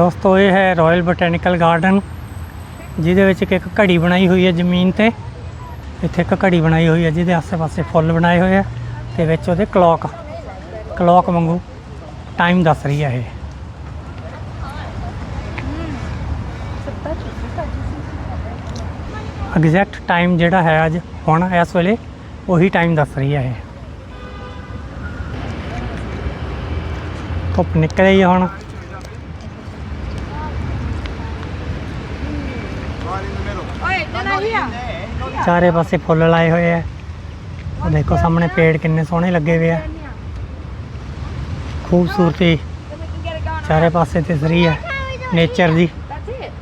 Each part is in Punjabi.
ਦੋਸਤੋ, ਇਹ ਹੈ ਰਾਇਲ ਬੋਟੈਨੀਕਲ ਗਾਰਡਨ ਜਿਹਦੇ ਵਿੱਚ ਇੱਕ ਇੱਕ ਘੜੀ ਬਣਾਈ ਹੋਈ ਹੈ ਜ਼ਮੀਨ ਤੇ। ਇੱਥੇ ਇੱਕ ਘੜੀ ਬਣਾਈ ਹੋਈ ਹੈ, ਜਿਹਦੇ ਆਸ-ਪਾਸੇ ਫੁੱਲ ਬਣਾਏ ਹੋਏ ਆ ਤੇ ਵਿੱਚ ਉਹਦੇ ਕਲੌਕ ਕਲੌਕ ਵਾਂਗੂ ਟਾਈਮ ਦੱਸ ਰਹੀ ਹੈ ਇਹ। ਐਗਜ਼ੈਕਟ ਟਾਈਮ ਜਿਹੜਾ ਹੈ ਅੱਜ, ਹੁਣ, ਇਸ ਵੇਲੇ ਉਹੀ ਟਾਈਮ ਦੱਸ ਰਹੀ ਹੈ ਇਹ। ਧੁੱਪ ਨਿਕਲ ਆਈ ਹੈ ਹੁਣ। ਚਾਰੇ ਪਾਸੇ ਫੁੱਲ ਲਾਏ ਹੋਏ ਆ ਉਹ ਦੇਖੋ ਸਾਹਮਣੇ ਪੇੜ ਕਿੰਨੇ ਸੋਹਣੇ ਲੱਗੇ ਹੋਏ ਆ ਖੂਬਸੂਰਤੀ Then we can get it going. ਚਾਰੇ ਪਾਸੇ ਦਿਸ ਰਹੀ ਹੈ ਨੇਚਰ ਦੀ That's it.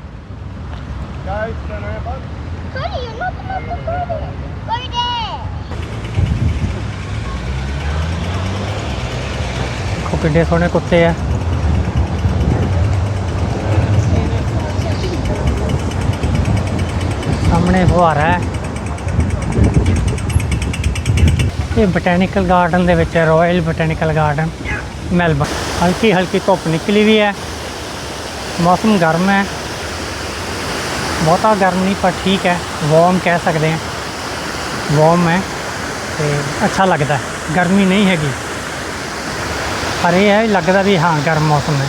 Cody, you're not supposed to go there. Go there. ਦੇਖੋ ਕਿੱਡੇ ਸੋਹਣੇ ਕੁੱਤੇ ਆ ਸਾਹਮਣੇ ਫੁਹਾਰਾ ਹੈ ਇਹ ਬੋਟੈਨੀਕਲ ਗਾਰਡਨ ਦੇ ਵਿੱਚ ਰਾਇਲ ਬੋਟੈਨੀਕਲ ਗਾਰਡਨ ਮੈਲਬਨ ਹਲਕੀ ਹਲਕੀ ਧੁੱਪ ਨਿਕਲੀ ਵੀ ਹੈ। ਮੌਸਮ ਗਰਮ ਹੈ। ਬਹੁਤਾ ਗਰਮ ਨਹੀਂ, ਪਰ ਠੀਕ ਹੈ। ਵਾਰਮ ਕਹਿ ਸਕਦੇ ਹਾਂ। ਵਾਰਮ ਹੈ ਤੇ ਅੱਛਾ ਲੱਗਦਾ ਗਰਮੀ ਨਹੀਂ ਹੈਗੀ। ਪਰ ਇਹ ਹੈ, ਲੱਗਦਾ ਵੀ ਹਾਂ, ਗਰਮ ਮੌਸਮ ਹੈ।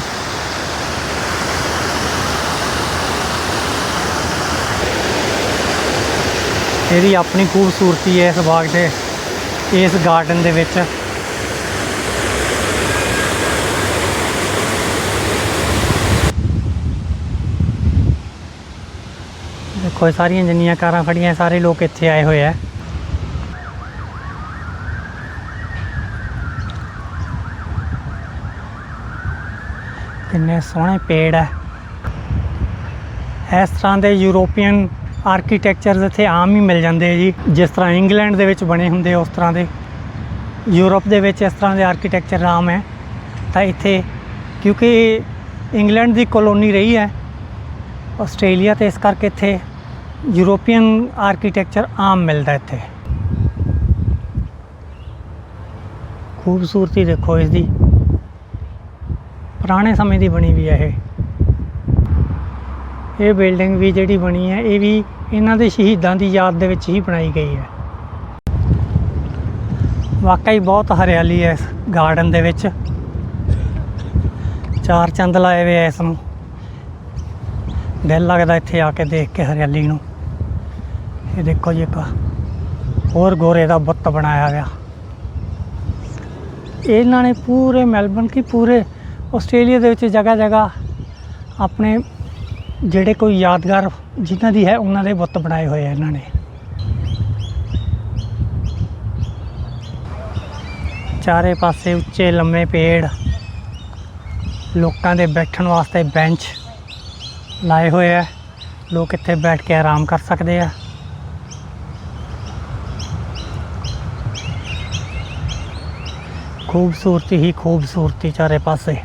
ਇਹਦੀ ਆਪਣੀ ਖੂਬਸੂਰਤੀ ਹੈ ਇਸ ਬਾਗ ਦੇ, ਇਸ ਗਾਰਡਨ ਦੇ ਵਿੱਚ। ਦੇਖੋ, ਇਹ ਸਾਰੀਆਂ ਜਿੰਨੀਆਂ ਕਾਰਾਂ ਖੜੀਆਂ ਸਾਰੇ ਲੋਕ ਇੱਥੇ ਆਏ ਹੋਏ ਆ। ਕਿੰਨੇ ਸੋਹਣੇ ਪੇੜ ਹੈ ਇਸ ਤਰ੍ਹਾਂ ਦੇ ਯੂਰੋਪੀਅਨ ਆਰਕੀਟੈਕਚਰਸ ਇੱਥੇ ਆਮ ਹੀ ਮਿਲ ਜਾਂਦੇ ਆ ਜੀ। ਜਿਸ ਤਰ੍ਹਾਂ ਇੰਗਲੈਂਡ ਦੇ ਵਿੱਚ ਬਣੇ ਹੁੰਦੇ ਉਸ ਤਰ੍ਹਾਂ ਦੇ। ਯੂਰਪ ਦੇ ਵਿੱਚ ਇਸ ਤਰ੍ਹਾਂ ਦੇ ਆਰਕੀਟੈਕਚਰ ਆਮ ਹੈ। ਤਾਂ ਇੱਥੇ ਕਿਉਂਕਿ ਇੰਗਲੈਂਡ ਦੀ ਕਲੋਨੀ ਰਹੀ ਹੈ, ਆਸਟ੍ਰੇਲੀਆ ਤੇ ਇਸ ਕਰਕੇ ਇੱਥੇ ਯੂਰੋਪੀਅਨ ਆਰਕੀਟੈਕਚਰ ਆਮ ਮਿਲਦਾ ਇੱਥੇ। ਖੂਬਸੂਰਤੀ ਦੇਖੋ ਇਸ ਦੀ। ਪੁਰਾਣੇ ਸਮੇਂ ਦੀ ਬਣੀ ਵੀ ਹੈ ਇਹ। ਇਹ ਬਿਲਡਿੰਗ ਵੀ ਜਿਹੜੀ ਬਣੀ ਹੈ, ਇਹ ਵੀ ਇਹਨਾਂ ਦੇ ਸ਼ਹੀਦਾਂ ਦੀ ਯਾਦ ਦੇ ਵਿੱਚ ਹੀ ਬਣਾਈ ਗਈ ਹੈ। ਵਾਕਈ ਬਹੁਤ ਹਰਿਆਲੀ ਹੈ ਇਸ ਗਾਰਡਨ ਦੇ ਵਿੱਚ। ਚਾਰ ਚੰਦ ਲਾਏ ਹੋਏ ਐ ਇਸ ਨੂੰ। ਦਿਲ ਲੱਗਦਾ ਇੱਥੇ ਆ ਕੇ ਦੇਖ ਕੇ ਹਰਿਆਲੀ ਨੂੰ। ਇਹ ਦੇਖੋ ਜੀ ਇੱਕ ਹੋਰ ਗੋਰੇ ਦਾ ਬੁੱਤ ਬਣਾਇਆ ਗਿਆ ਇਹਨਾਂ ਨੇ ਪੂਰੇ ਮੈਲਬਨ ਕੀ ਪੂਰੇ ਆਸਟ੍ਰੇਲੀਆ ਦੇ ਵਿੱਚ ਜਗ੍ਹਾ ਜਗ੍ਹਾ ਆਪਣੇ ਜਿਹੜੇ ਕੋਈ ਯਾਦਗਾਰ ਜਿਨ੍ਹਾਂ ਦੀ ਹੈ, ਉਹਨਾਂ ਦੇ ਬੁੱਤ ਬਣਾਏ ਹੋਏ ਆ ਇਹਨਾਂ ਨੇ। ਚਾਰੇ ਪਾਸੇ ਉੱਚੇ ਲੰਮੇ ਪੇੜ, ਲੋਕਾਂ ਦੇ ਬੈਠਣ ਵਾਸਤੇ ਬੈਂਚ ਲਾਏ ਹੋਏ ਆ। ਲੋਕ ਇੱਥੇ ਬੈਠ ਕੇ ਆਰਾਮ ਕਰ ਸਕਦੇ ਆ। ਖੂਬਸੂਰਤੀ ਹੀ ਖੂਬਸੂਰਤੀ ਚਾਰੇ ਪਾਸੇ।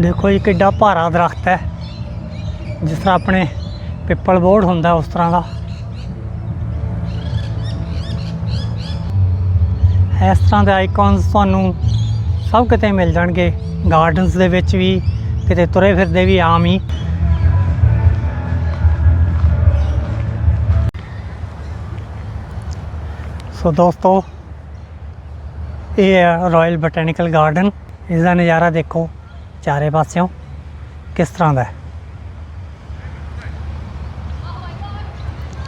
ਦੇਖੋ ਜੀ ਕਿੱਡਾ ਭਾਰਾ ਦਰਖਤ ਹੈ। ਜਿਸ ਤਰ੍ਹਾਂ ਆਪਣੇ ਪਿੱਪਲ ਬੋਰਡ ਹੁੰਦਾ ਉਸ ਤਰ੍ਹਾਂ ਦਾ। ਇਸ ਤਰ੍ਹਾਂ ਦੇ ਆਈਕਨਸ ਤੁਹਾਨੂੰ ਸਭ ਕਿਤੇ ਮਿਲ ਜਾਣਗੇ। ਗਾਰਡਨਸ ਦੇ ਵਿੱਚ ਵੀ, ਕਿਤੇ ਤੁਰੇ ਫਿਰਦੇ ਵੀ ਆਮ ਹੀ। ਸੋ ਦੋਸਤੋ, ਇਹ ਹੈ ਰਾਇਲ ਬੋਟੈਨੀਕਲ ਗਾਰਡਨ ਇਸ ਦਾ ਨਜ਼ਾਰਾ ਦੇਖੋ। ਚਾਰੇ ਪਾਸਿਓਂ ਕਿਸ ਤਰ੍ਹਾਂ ਦਾ ਹੈ?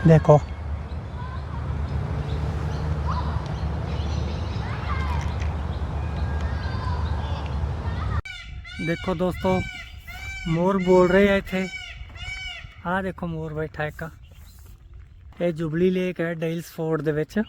ਦੇਖੋ। ਦੇਖੋ ਦੋਸਤੋ, ਮੋਰ ਬੋਲ ਰਹੇ ਆ ਇੱਥੇ। ਆਹ ਦੇਖੋ ਮੋਰ ਬੈਠਾ ਇੱਕ। ਇਹ ਜੁਬਲੀ ਲੇਕ ਹੈ, ਡੇਲਸ ਫੋਰਡ ਦੇ ਵਿੱਚ।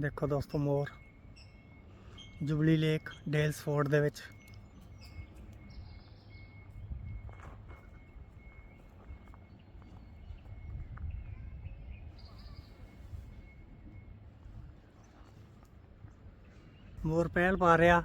ਦੇਖੋ ਦੋਸਤੋ ਮੋਰ। ਜੁਬਲੀ ਲੇਕ ਡੇਲਸ ਫੋਰਟ ਦੇ ਵਿੱਚ। ਮੋਰ ਪਹਿਲ ਪਾ ਰਿਹਾ।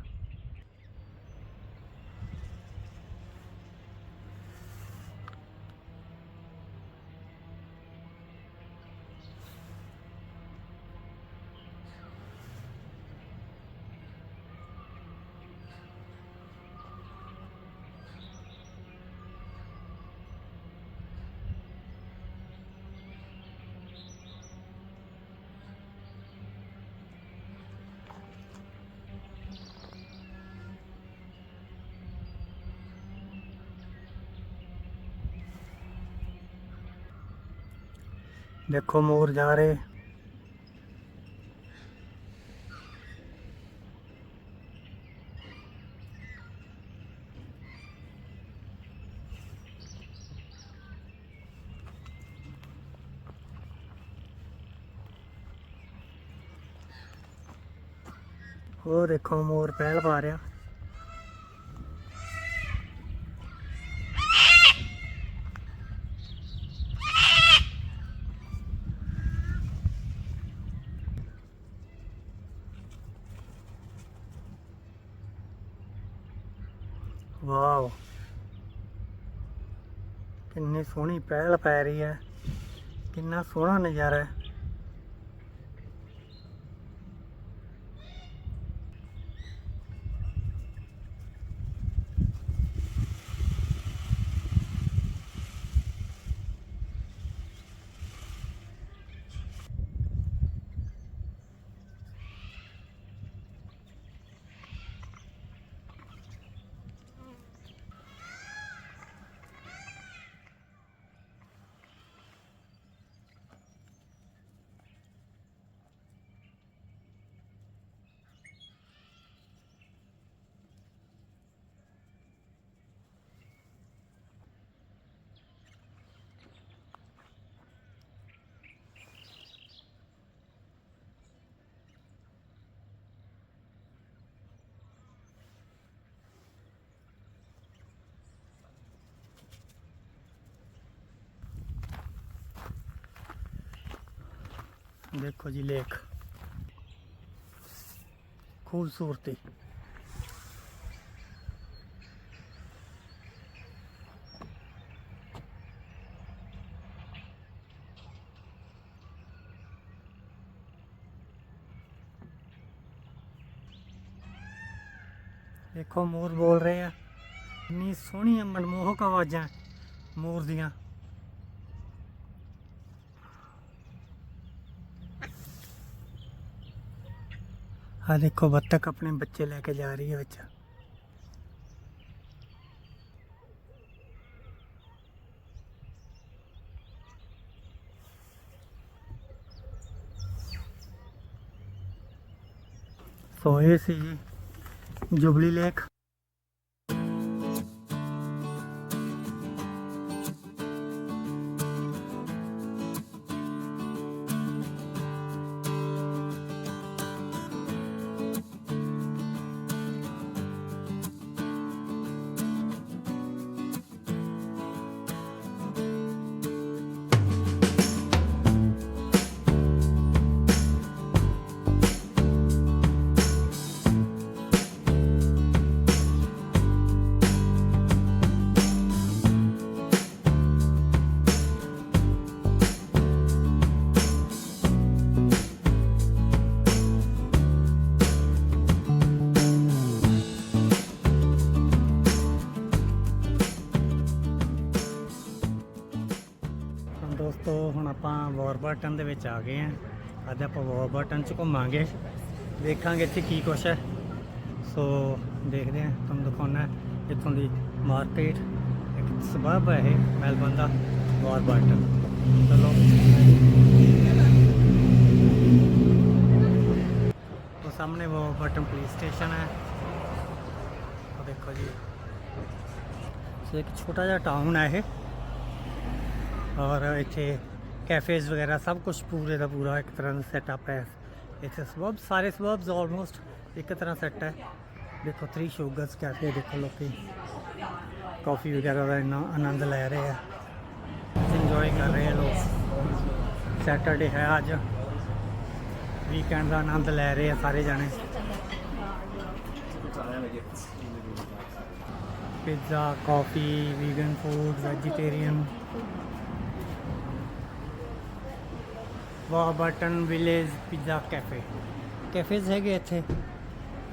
ਦੇਖੋ ਮੋਰ ਜਾ ਰਹੇ। ਉਹ ਦੇਖੋ ਮੋਰ ਪਹਿਲ ਪਾ ਰਿਹਾ। ਵਾਓ। ਕਿੰਨੀ ਸੋਹਣੀ ਪਹਿਲ ਪੈ ਰਹੀ ਹੈ। ਕਿੰਨਾ ਸੋਹਣਾ ਨਜ਼ਾਰਾ ਹੈ। ਦੇਖੋ ਜੀ ਲੇਖ। ਖੂਬਸੂਰਤੀ। ਦੇਖੋ ਮੋਰ ਬੋਲ ਰਹੇ ਆ। ਇੰਨੀ ਸੋਹਣੀਆਂ ਮਨਮੋਹਕ ਆਵਾਜ਼ਾਂ ਮੋਰ ਦੀਆਂ। ਆ ਦੇਖੋ ਬੱਤਖ ਆਪਣੇ ਬੱਚੇ ਲੈ ਕੇ ਜਾ ਰਹੀ ਹੈ ਵਿੱਚ ਸੋ ਇਹ ਸੀ ਬਟਨ ਦੇ ਵਿੱਚ ਆ ਗਏ ਆਂ। ਅੱਜ ਆਪਾਂ ਵਾਰਬਰਟਨ ਚ ਘੁੰਮਾਂਗੇ। ਦੇਖਾਂਗੇ ਇੱਥੇ ਕੀ ਕੁਛ ਹੈ। ਸੋ ਦੇਖਦੇ ਆਂ ਤੁਹਾਨੂੰ ਦਿਖਾਉਣਾ ਇੱਥੋਂ ਦੀ ਮਾਰਕੀਟ ਇੱਕ ਸਬਬ ਹੈ ਇਹ ਮੈਲਬਨ ਦਾ ਵਾਰਬਰਟਨ ਚਲੋ। ਉਹ ਸਾਹਮਣੇ ਵਾਰਬਰਟਨ ਪੁਲਿਸ ਸਟੇਸ਼ਨ ਹੈ। ਉਹ ਦੇਖੋ ਜੀ। ਸੋ ਇੱਕ ਛੋਟਾ ਜਿਹਾ ਟਾਊਨ ਹੈ ਇਹ। ਔਰ ਇੱਥੇ ਕੈਫੇਜ਼ ਵਗੈਰਾ ਸਭ ਕੁਝ ਪੂਰੇ ਦਾ ਪੂਰਾ ਇੱਕ ਤਰ੍ਹਾਂ ਦਾ ਸੈਟਅਪ ਹੈ ਇੱਥੇ ਸਬਬ ਸਾਰੇ ਸਬਬਸ ਆਲਮੋਸਟ ਇੱਕ ਤਰ੍ਹਾਂ ਸੈੱਟ ਹੈ ਦੇਖੋ 3 ਸ਼ੂਗਰਸ ਕੈਫੇ ਦੇਖੋ ਲੋਕੀ ਕਾਫੀ ਵਗੈਰਾ ਦਾ ਇੰਨਾ ਆਨੰਦ ਲੈ ਰਹੇ ਆ ਇੰਜੋਏ ਕਰ ਰਹੇ ਆ ਲੋਕ ਸੈਟਰਡੇ ਹੈ ਅੱਜ ਵੀਕਐਂਡ ਦਾ ਆਨੰਦ ਲੈ ਰਹੇ ਆ ਸਾਰੇ ਜਾਣੇ sandwiches. pizza, coffee, vegan food Warburton village pizza cafe cafes ਹੈਗੇ ਇੱਥੇ।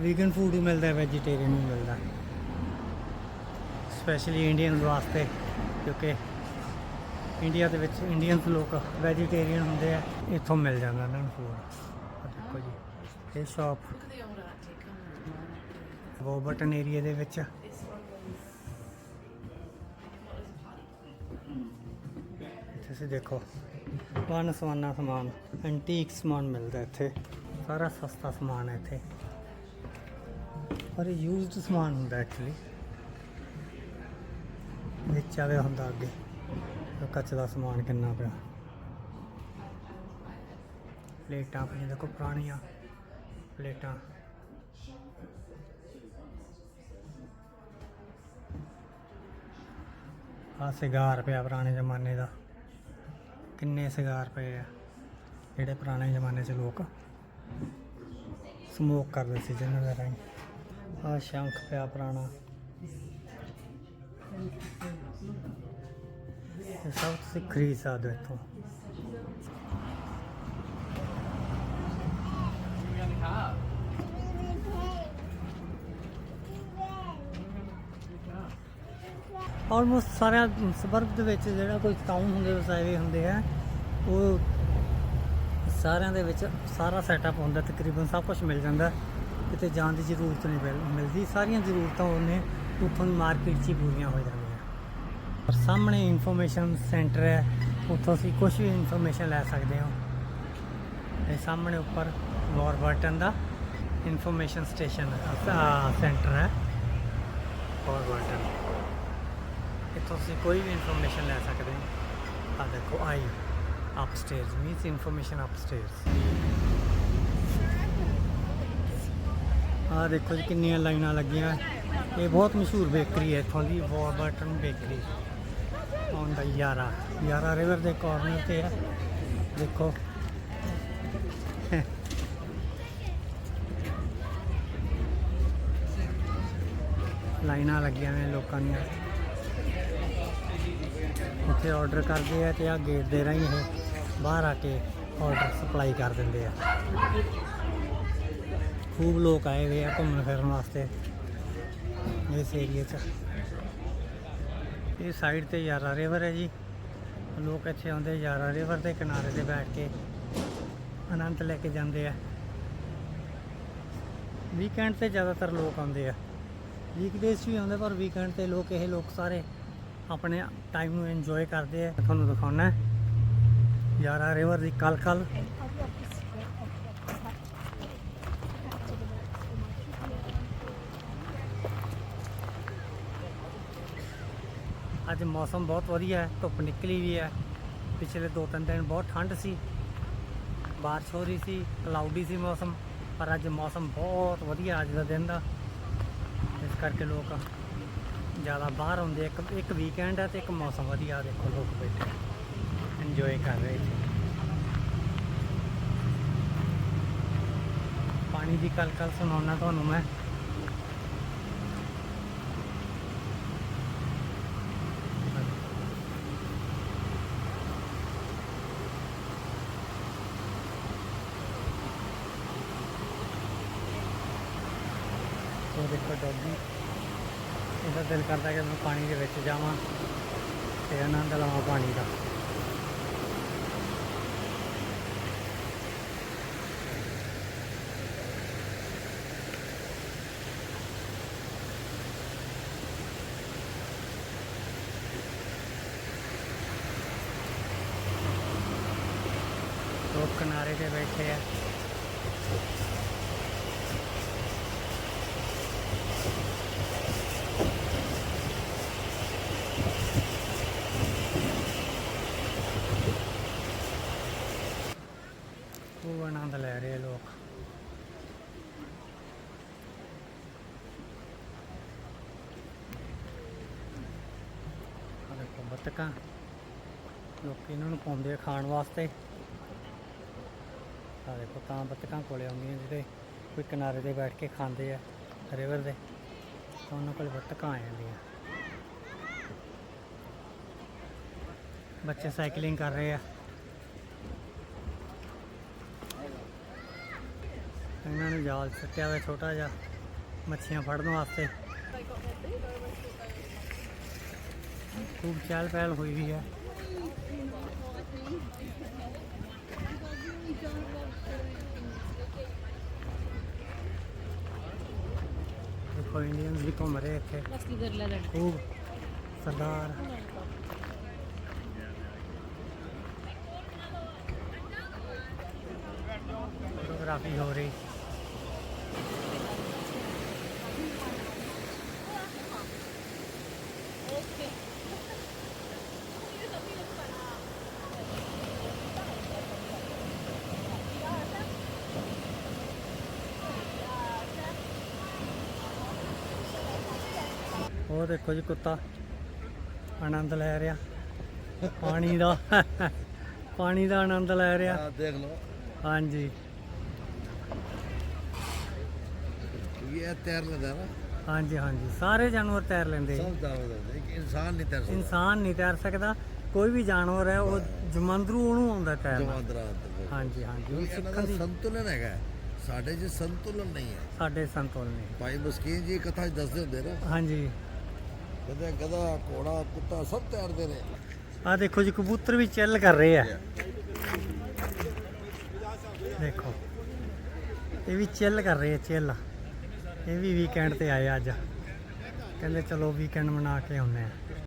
ਵੀਗਨ ਫੂਡ ਵੀ ਮਿਲਦਾ ਵੈਜੀਟੇਰੀਅਨ ਵੀ ਮਿਲਦਾ। ਸਪੈਸ਼ਲੀ ਇੰਡੀਅਨ ਵਾਸਤੇ, ਕਿਉਂਕਿ ਇੰਡੀਆ ਦੇ ਵਿੱਚ ਇੰਡੀਅਨ ਲੋਕ ਵੈਜੀਟੇਰੀਅਨ ਹੁੰਦੇ ਆ, ਇੱਥੋਂ ਮਿਲ ਜਾਂਦਾ ਇਹਨਾਂ ਨੂੰ ਫੂਡ ਦੇਖੋ ਜੀ, ਇਹ ਸ਼ਾਪ ਵਾਬਟਨ ਏਰੀਆ ਦੇ ਵਿੱਚ। ਇੱਥੇ ਤੁਸੀਂ ਦੇਖੋ। ਵਨ ਸਵਾਨਾ ਸਮਾਨ ਐਂਟੀਕ ਸਮਾਨ ਮਿਲਦਾ ਇੱਥੇ। ਸਾਰਾ ਸਸਤਾ ਸਮਾਨ ਹੈ ਇੱਥੇ। ਪਰ ਯੂਜ਼ਡ ਸਮਾਨ ਹੁੰਦਾ ਐਕਚੁਅਲੀ ਵੇਚਿਆ ਹੋਇਆ ਹੁੰਦਾ ਅੱਗੇ। ਉਹ ਕੱਚ ਦਾ ਸਮਾਨ ਕਿੰਨਾ ਪਿਆ। ਪਲੇਟਾਂ ਆਪਣੀਆਂ ਦੇਖੋ ਪੁਰਾਣੀਆਂ। ਪਲੇਟਾਂ। ਆ ਸਿਗਾਰ ਪਿਆ ਪੁਰਾਣੇ ਜ਼ਮਾਨੇ ਦਾ। ਕਿੰਨੇ ਸਿਗਾਰ ਪਏ ਆ? ਜਿਹੜੇ ਪੁਰਾਣੇ ਜ਼ਮਾਨੇ 'ਚ ਲੋਕ ਸਮੋਕ ਕਰਦੇ ਸੀ ਜਿਹਨਾਂ ਦਾ ਰੰਗ ਆ ਸ਼ੰਖ ਪਿਆ ਪੁਰਾਣਾ। ਇਹ ਸਭ ਤੁਸੀਂ ਖਰੀਦ ਸਕਦੇ ਹੋ ਇੱਥੋਂ। ਆਲਮੋਸਟ ਸਾਰਿਆਂ ਸਬਰਬ ਦੇ ਵਿੱਚ ਜਿਹੜਾ ਕੋਈ ਟਾਊਨ ਹੁੰਦੇ ਵਸਾਏ ਹੁੰਦੇ ਆ, ਉਹ ਸਾਰਿਆਂ ਦੇ ਵਿੱਚ ਸਾਰਾ ਸੈਟਅਪ ਹੁੰਦਾ, ਤਕਰੀਬਨ ਸਭ ਕੁਝ ਮਿਲ ਜਾਂਦਾ। ਕਿਤੇ ਜਾਣ ਦੀ ਜ਼ਰੂਰਤ ਨਹੀਂ ਮਿਲ- ਮਿਲਦੀ। ਸਾਰੀਆਂ ਜ਼ਰੂਰਤਾਂ ਉਹਨੇ ਉੱਥੋਂ ਮਾਰਕੀਟ 'ਚ ਹੀ ਪੂਰੀਆਂ ਹੋ ਜਾਂਦੀਆਂ। ਪਰ ਸਾਹਮਣੇ ਇਨਫੋਰਮੇਸ਼ਨ ਸੈਂਟਰ ਹੈ, ਉੱਥੋਂ ਅਸੀਂ ਕੁਝ ਵੀ ਇਨਫੋਰਮੇਸ਼ਨ ਲੈ ਸਕਦੇ ਹਾਂ। ਇਹ ਸਾਹਮਣੇ ਉੱਪਰ ਵਾਰਬਰਟਨ ਦਾ ਇਨਫੋਰਮੇਸ਼ਨ ਸਟੇਸ਼ਨ ਸੈਂਟਰ ਹੈ। ਵਾਰਬਰਟਨ ਇੱਥੋਂ ਤੁਸੀਂ ਕੋਈ ਵੀ ਇਨਫੋਰਮੇਸ਼ਨ ਲੈ ਸਕਦੇ ਹੋ ਆ ਦੇਖੋ ਆਈ ਅਪਸਟੇਅਰਸ ਮੀਨਸ ਇਨਫੋਰਮੇਸ਼ਨ ਅਪਸਟੇਅਰਸ ਆ ਦੇਖੋ ਜੀ ਕਿੰਨੀਆਂ ਲਾਈਨਾਂ ਲੱਗੀਆਂ ਇਹ ਬਹੁਤ ਮਸ਼ਹੂਰ ਬੇਕਰੀ ਹੈ ਇੱਥੋਂ ਦੀ ਵਾਰਬਰਟਨ ਬੇਕਰੀ ਔਨ ਦਾ ਯਾਰਾ ਯਾਰਾ ਰਿਵਰ ਦੇ ਕਾਰਨਰ ਤੇ ਹੈ ਦੇਖੋ ਲਾਈਨਾਂ ਲੱਗੀਆਂ ਨੇ ਲੋਕਾਂ ਦੀਆਂ ਉੱਥੇ ਆਰਡਰ ਕਰਦੇ ਆ ਤੇ ਆ ਗੇਟ ਦੇ ਰਾਹੀਂ ਇਹ ਬਾਹਰ ਆ ਕੇ ਆਰਡਰ ਸਪਲਾਈ ਕਰ ਦਿੰਦੇ ਆ। ਖੂਬ ਲੋਕ ਆਏ ਹੋਏ ਆ ਘੁੰਮਣ ਫਿਰਨ ਵਾਸਤੇ ਇਸ ਏਰੀਏ 'ਚ। ਇਹ ਸਾਈਡ ਤੇ ਯਾਰਾ ਰਿਵਰ ਹੈ ਜੀ। ਲੋਕ ਇੱਥੇ ਆਉਂਦੇ ਯਾਰਾ ਰਿਵਰ ਦੇ ਕਿਨਾਰੇ ਤੇ ਬੈਠ ਕੇ ਆਨੰਦ ਲੈ ਕੇ ਜਾਂਦੇ ਆ। ਵੀਕਐਂਡ ਤੇ ਜ਼ਿਆਦਾਤਰ ਲੋਕ ਆਉਂਦੇ ਆ। ਵੀਕਡੇਜ਼ ਵੀ ਆਉਂਦੇ ਪਰ ਵੀਕਐਂਡ ਤੇ ਲੋਕ ਇਹ ਲੋਕ ਸਾਰੇ ਆਪਣੇ ਟਾਈਮ ਨੂੰ ਇੰਜੋਏ ਕਰਦੇ ਆ। ਤੁਹਾਨੂੰ ਦਿਖਾਉਣਾ ਹੈ। ਯਾਰਾ ਰਿਵਰ ਦੀ ਕਲ ਕਲ ਅੱਜ ਮੌਸਮ ਬਹੁਤ ਵਧੀਆ ਹੈ। ਧੁੱਪ ਨਿਕਲੀ ਵੀ ਹੈ। ਪਿਛਲੇ 2-3 ਦਿਨ ਬਹੁਤ ਠੰਡ ਸੀ। ਬਾਰਿਸ਼ ਹੋ ਰਹੀ ਸੀ ਕਲਾਉਡੀ ਸੀ ਮੌਸਮ। ਪਰ ਅੱਜ ਮੌਸਮ ਬਹੁਤ ਵਧੀਆ, ਅੱਜ ਦਾ ਦਿਨ ਦਾ। ਇਸ ਕਰਕੇ ਲੋਕ ਜ਼ਿਆਦਾ ਬਾਹਰ ਹੁੰਦੇ ਇੱਕ ਇੱਕ ਵੀਕਐਂਡ ਹੈ ਤੇ ਇੱਕ ਮੌਸਮ ਵਧੀਆ ਦੇਖੋ, ਲੋਕ ਬੈਠੇ ਇੰਜੋਏ ਕਰ ਰਹੇ ਸੀ ਪਾਣੀ ਦੀ ਕਲ ਕਲ ਸੁਣਾਉਣਾ ਤੁਹਾਨੂੰ ਮੈਂ। ਦੇਖੋ ਡੌਗੀ। ਦਿਲ ਕਰਦਾ ਕਿ ਮੈਂ ਪਾਣੀ ਦੇ ਵਿੱਚ ਜਾਵਾਂ ਤੇ ਆਨੰਦ ਲਵਾਂ ਪਾਣੀ ਦਾ ਲੋਕ ਕਿਨਾਰੇ ਤੇ ਬੈਠੇ ਆ ਉਹ ਆਨੰਦ ਲੈ ਰਹੇ ਆ ਲੋਕ। ਆ ਦੇਖੋ ਬੱਤਕਾਂ ਲੋਕ ਇਹਨਾਂ ਨੂੰ ਪਾਉਂਦੇ ਆ ਖਾਣ ਵਾਸਤੇ। ਆ ਦੇਖੋ ਤਾਂ ਬੱਤਕਾਂ ਕੋਲੇ ਆਉਂਦੀਆਂ ਜਿਹੜੇ ਕੋਈ ਕਿਨਾਰੇ ਤੇ ਬੈਠ ਕੇ ਖਾਂਦੇ ਆ ਰਿਵਰ ਦੇ, ਤਾਂ ਉਹਨਾਂ ਕੋਲ ਬੱਤਕਾਂ ਆ ਜਾਂਦੀਆਂ। ਬੱਚੇ ਸਾਈਕਲਿੰਗ ਕਰ ਰਹੇ ਆ। ਇਹਨਾਂ ਨੇ ਜਾਲ ਸੁੱਟਿਆ ਹੋਇਆ ਛੋਟਾ ਜਿਹਾ ਮੱਛੀਆਂ ਫੜਨ ਵਾਸਤੇ। ਖੂਬ ਚਹਿਲ ਪਹਿਲ ਹੋਈ ਵੀ ਹੈ। ਦੇਖੋ ਇੰਡੀਅਨਸ ਵੀ ਘੁੰਮ ਰਹੇ ਇੱਥੇ। ਖੂਬ ਸਰਦਾਰ। ਫੋਟੋਗ੍ਰਾਫੀ ਹੋ ਰਹੀ। ਦੇਖੋ ਜੀ ਕੁੱਤਾ। ਆਨੰਦ ਲੈ ਰਿਹਾ। ਪਾਣੀ ਦਾ। ਪਾਣੀ ਦਾ ਆਨੰਦ ਲੈ ਰਿਹਾ। ਆ ਦੇਖ ਲਓ। ਹਾਂਜੀ। ਇਹ ਤੈਰ ਲੈਂਦਾ ਨਾ? ਹਾਂਜੀ ਹਾਂਜੀ। ਸਾਰੇ ਜਾਨਵਰ ਤੈਰ ਲੈਂਦੇ। ਸਭ ਜਾਨਵਰ ਇੱਕ ਇਨਸਾਨ ਨਹੀਂ ਤੈਰ ਸਕਦਾ। ਇਨਸਾਨ ਨਹੀਂ ਤੈਰ ਸਕਦਾ। ਕੋਈ ਵੀ ਜਾਨਵਰ ਹੈ ਉਹ ਜਮੰਦਰੂ ਉਹਨੂੰ ਆਉਂਦਾ ਤੈਰ ਜਮੰਦਰਾ ਹਾਂਜੀ ਹਾਂਜੀ। ਸੰਤੁਲਨ ਹੈਗਾ ਸਾਡੇ 'ਚ ਸੰਤੁਲਨ ਨਹੀਂ ਹੈ। ਸਾਡੇ ਸੰਤੁਲਨ ਨਹੀਂ ਭਾਈ ਮਸਕੀਨ ਜੀ ਕਥਾ ਦੱਸਦੇ ਹੁੰਦੇ ਨਾ। ਹਾਂਜੀ। ਕਹਿੰਦੇ ਗਧਾ, ਘੋੜਾ, ਕੁੱਤਾ ਸਭ ਤੈਰਦੇ ਨੇ। ਆ ਦੇਖੋ ਜੀ, ਕਬੂਤਰ ਵੀ ਚਿੱਲ ਕਰ ਰਹੇ ਆ। ਦੇਖੋ, ਇਹ ਵੀ ਚਿੱਲ ਕਰ ਰਹੇ ਆ ਚਿੱਲ ਇਹ ਵੀ ਵੀਕਐਂਡ ਤੇ ਆਏ ਅੱਜ। ਕਹਿੰਦੇ ਚਲੋ ਵੀਕਐਂਡ ਮਨਾ ਕੇ ਆਉਂਦੇ ਆ।